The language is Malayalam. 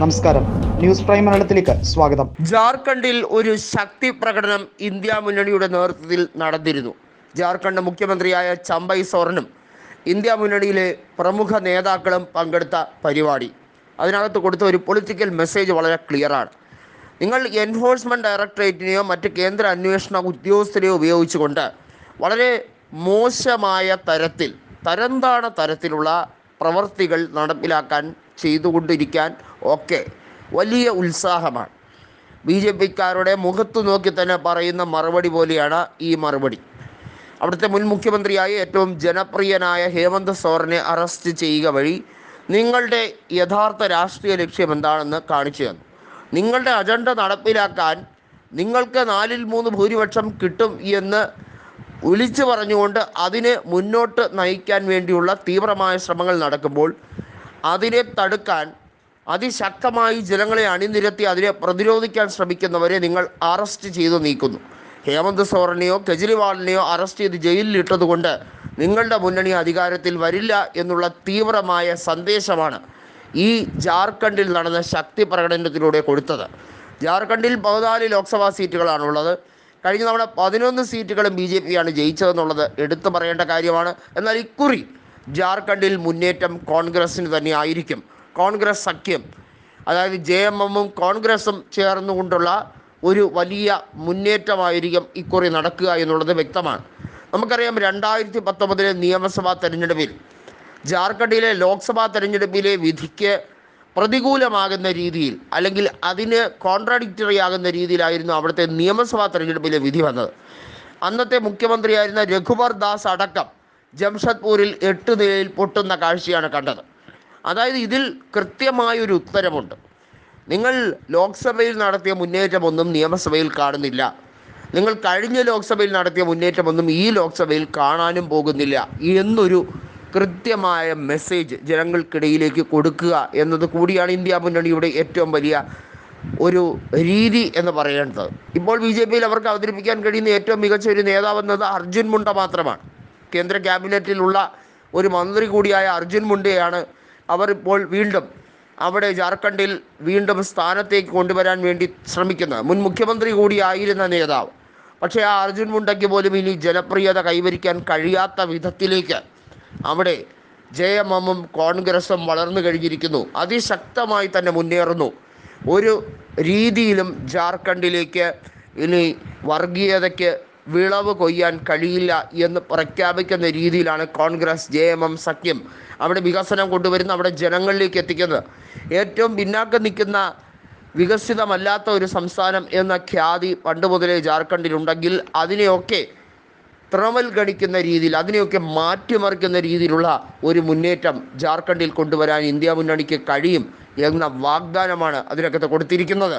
നമസ്കാരം. ന്യൂസ് പ്രൈം മലയാളത്തിലേക്ക് സ്വാഗതം. ജാർഖണ്ഡിൽ ഒരു ശക്തി പ്രകടനം ഇന്ത്യ മുന്നണിയുടെ നേതൃത്വത്തിൽ നടന്നിരുന്നു. ജാർഖണ്ഡ് മുഖ്യമന്ത്രിയായ ചമ്പൈ സോറനും ഇന്ത്യ മുന്നണിയിലെ പ്രമുഖ നേതാക്കളും പങ്കെടുത്ത പരിപാടി. അതിനകത്ത് കൊടുത്ത ഒരു പൊളിറ്റിക്കൽ മെസ്സേജ് വളരെ ക്ലിയറാണ് നിങ്ങൾ എൻഫോഴ്സ്മെന്റ് ഡയറക്ടറേറ്റിനെയോ മറ്റ് കേന്ദ്ര അന്വേഷണ ഉദ്യോഗസ്ഥരെയോ ഉപയോഗിച്ചുകൊണ്ട് വളരെ മോശമായ തരത്തിൽ തരംതാണ തരത്തിലുള്ള പ്രവർത്തികൾ നടപ്പിലാക്കാൻ ചെയ്തുകൊണ്ടിരിക്കാൻ ഒക്കെ വലിയ ഉത്സാഹമാണ്. ബി ജെ പിക്കാരുടെ മുഖത്ത് നോക്കി തന്നെ പറയുന്ന മറുപടി പോലെയാണ് ഈ മറുപടി. അവിടുത്തെ മുൻ മുഖ്യമന്ത്രിയായ ഏറ്റവും ജനപ്രിയനായ ഹേമന്ത് സോറനെ അറസ്റ്റ് ചെയ്യുക വഴി നിങ്ങളുടെ യഥാർത്ഥ രാഷ്ട്രീയ ലക്ഷ്യം എന്താണെന്ന് കാണിച്ചു തന്നു. നിങ്ങളുടെ അജണ്ട നടപ്പിലാക്കാൻ നിങ്ങൾക്ക് നാലിൽ മൂന്ന് ഭൂരിപക്ഷം കിട്ടും എന്ന് വിളിച്ചു പറഞ്ഞുകൊണ്ട് അതിനെ മുന്നോട്ട് നയിക്കാൻ വേണ്ടിയുള്ള തീവ്രമായ ശ്രമങ്ങൾ നടക്കുമ്പോൾ അതിനെ തടുക്കാൻ അതിശക്തമായി ജനങ്ങളെ അണിനിരത്തി അതിനെ പ്രതിരോധിക്കാൻ ശ്രമിക്കുന്നവരെ നിങ്ങൾ അറസ്റ്റ് ചെയ്തു നീക്കുന്നു. ഹേമന്ത് സോറനെയോ കെജ്രിവാളിനെയോ അറസ്റ്റ് ചെയ്ത് ജയിലിലിട്ടതുകൊണ്ട് നിങ്ങളുടെ മുന്നണി അധികാരത്തിൽ വരില്ല എന്നുള്ള തീവ്രമായ സന്ദേശമാണ് ഈ ജാർഖണ്ഡിൽ നടന്ന ശക്തി പ്രകടനത്തിലൂടെ കൊടുത്തത്. ജാർഖണ്ഡിൽ പതിനാല് ലോക്സഭാ സീറ്റുകളാണുള്ളത്. കഴിഞ്ഞ തവണ പതിനൊന്ന് സീറ്റുകളും ബി ജെ പിയാണ് ജയിച്ചതെന്നുള്ളത് എടുത്തു പറയേണ്ട കാര്യമാണ്. എന്നാൽ ഇക്കുറി ജാർഖണ്ഡിൽ മുന്നേറ്റം കോൺഗ്രസ്സിന് തന്നെ ആയിരിക്കും കോൺഗ്രസ് സഖ്യം അതായത് ജെ എം എമ്മും കോൺഗ്രസും ചേർന്നുകൊണ്ടുള്ള ഒരു വലിയ മുന്നേറ്റമായിരിക്കും ഇക്കുറി നടക്കുക എന്നുള്ളത് വ്യക്തമാണ്. നമുക്കറിയാം രണ്ടായിരത്തി പത്തൊമ്പതിലെ നിയമസഭാ തെരഞ്ഞെടുപ്പിൽ ജാർഖണ്ഡിലെ ലോക്സഭാ തെരഞ്ഞെടുപ്പിലെ വിധിക്ക് പ്രതികൂലമാകുന്ന രീതിയിൽ അല്ലെങ്കിൽ അതിന് കോൺട്രാഡിക്റ്ററി ആകുന്ന രീതിയിലായിരുന്നു അവിടുത്തെ നിയമസഭാ തെരഞ്ഞെടുപ്പിലെ വിധി വന്നത്. അന്നത്തെ മുഖ്യമന്ത്രിയായിരുന്ന രഘുബർ ദാസ് അടക്കം ജംഷഡ്പൂരിൽ എട്ട് നിലയിൽ പൊട്ടുന്ന കാഴ്ചയാണ് കണ്ടത്. അതായത് ഇതിൽ കൃത്യമായൊരു ഉത്തരമുണ്ട് നിങ്ങൾ ലോക്സഭയിൽ നടത്തിയ മുന്നേറ്റമൊന്നും നിയമസഭയിൽ കാണുന്നില്ല. നിങ്ങൾ കഴിഞ്ഞ ലോക്സഭയിൽ നടത്തിയ മുന്നേറ്റമൊന്നും ഈ ലോക്സഭയിൽ കാണാനും പോകുന്നില്ല എന്നൊരു കൃത്യമായ മെസ്സേജ് ജനങ്ങൾക്കിടയിലേക്ക് കൊടുക്കുക എന്നത് കൂടിയാണ് ഇന്ത്യ മുന്നണിയുടെ ഏറ്റവും വലിയ ഒരു രീതി എന്ന് പറയേണ്ടത്. ഇപ്പോൾ ബി ജെ പിയിൽ അവർക്ക് അവതരിപ്പിക്കാൻ കഴിയുന്ന ഏറ്റവും മികച്ച ഒരു നേതാവെന്നത് അർജുൻ മുണ്ട മാത്രമാണ്. കേന്ദ്ര ക്യാബിനറ്റിലുള്ള ഒരു മന്ത്രി കൂടിയായ അർജുൻ മുണ്ടയാണ് അവർ ഇപ്പോൾ വീണ്ടും അവിടെ ജാർഖണ്ഡിൽ വീണ്ടും സ്ഥാനത്തേക്ക് കൊണ്ടുവരാൻ വേണ്ടി ശ്രമിക്കുന്നത്. മുൻ മുഖ്യമന്ത്രി കൂടിയായിരുന്ന നേതാവ്. പക്ഷേ ആ അർജുൻ മുണ്ടയ്ക്ക് പോലും ഇനി ജനപ്രിയത കൈവരിക്കാൻ കഴിയാത്ത വിധത്തിലേക്ക് അവിടെ ജെ എം എമ്മും കോൺഗ്രസും വളർന്നു കഴിഞ്ഞിരിക്കുന്നു. അതിശക്തമായി തന്നെ മുന്നേറുന്നു. ഒരു രീതിയിലും ജാർഖണ്ഡിലേക്ക് ഇനി വർഗീയതയ്ക്ക് വിളവ് കൊയ്യാൻ കഴിയില്ല എന്ന് പ്രഖ്യാപിക്കുന്ന രീതിയിലാണ് കോൺഗ്രസ് ജെ എം എം സഖ്യം അവിടെ വികസനം കൊണ്ടുവരുന്ന അവിടെ ജനങ്ങളിലേക്ക് എത്തിക്കുന്നത്. ഏറ്റവും പിന്നാക്കം നിൽക്കുന്ന വികസിതമല്ലാത്ത ഒരു സംസ്ഥാനം എന്ന ഖ്യാതി പണ്ട് മുതലേ ജാർഖണ്ഡിലുണ്ടെങ്കിൽ അതിനെയൊക്കെ ത്രമൽ ഗണിക്കുന്ന രീതിയിൽ അതിനെയൊക്കെ മാറ്റിമറിക്കുന്ന രീതിയിലുള്ള ഒരു മുന്നേറ്റം ജാർഖണ്ഡിൽ കൊണ്ടുവരാൻ ഇന്ത്യ മുന്നണിക്ക് കഴിയും എന്ന വാഗ്ദാനമാണ് അതിനകത്ത് കൊടുത്തിരിക്കുന്നത്.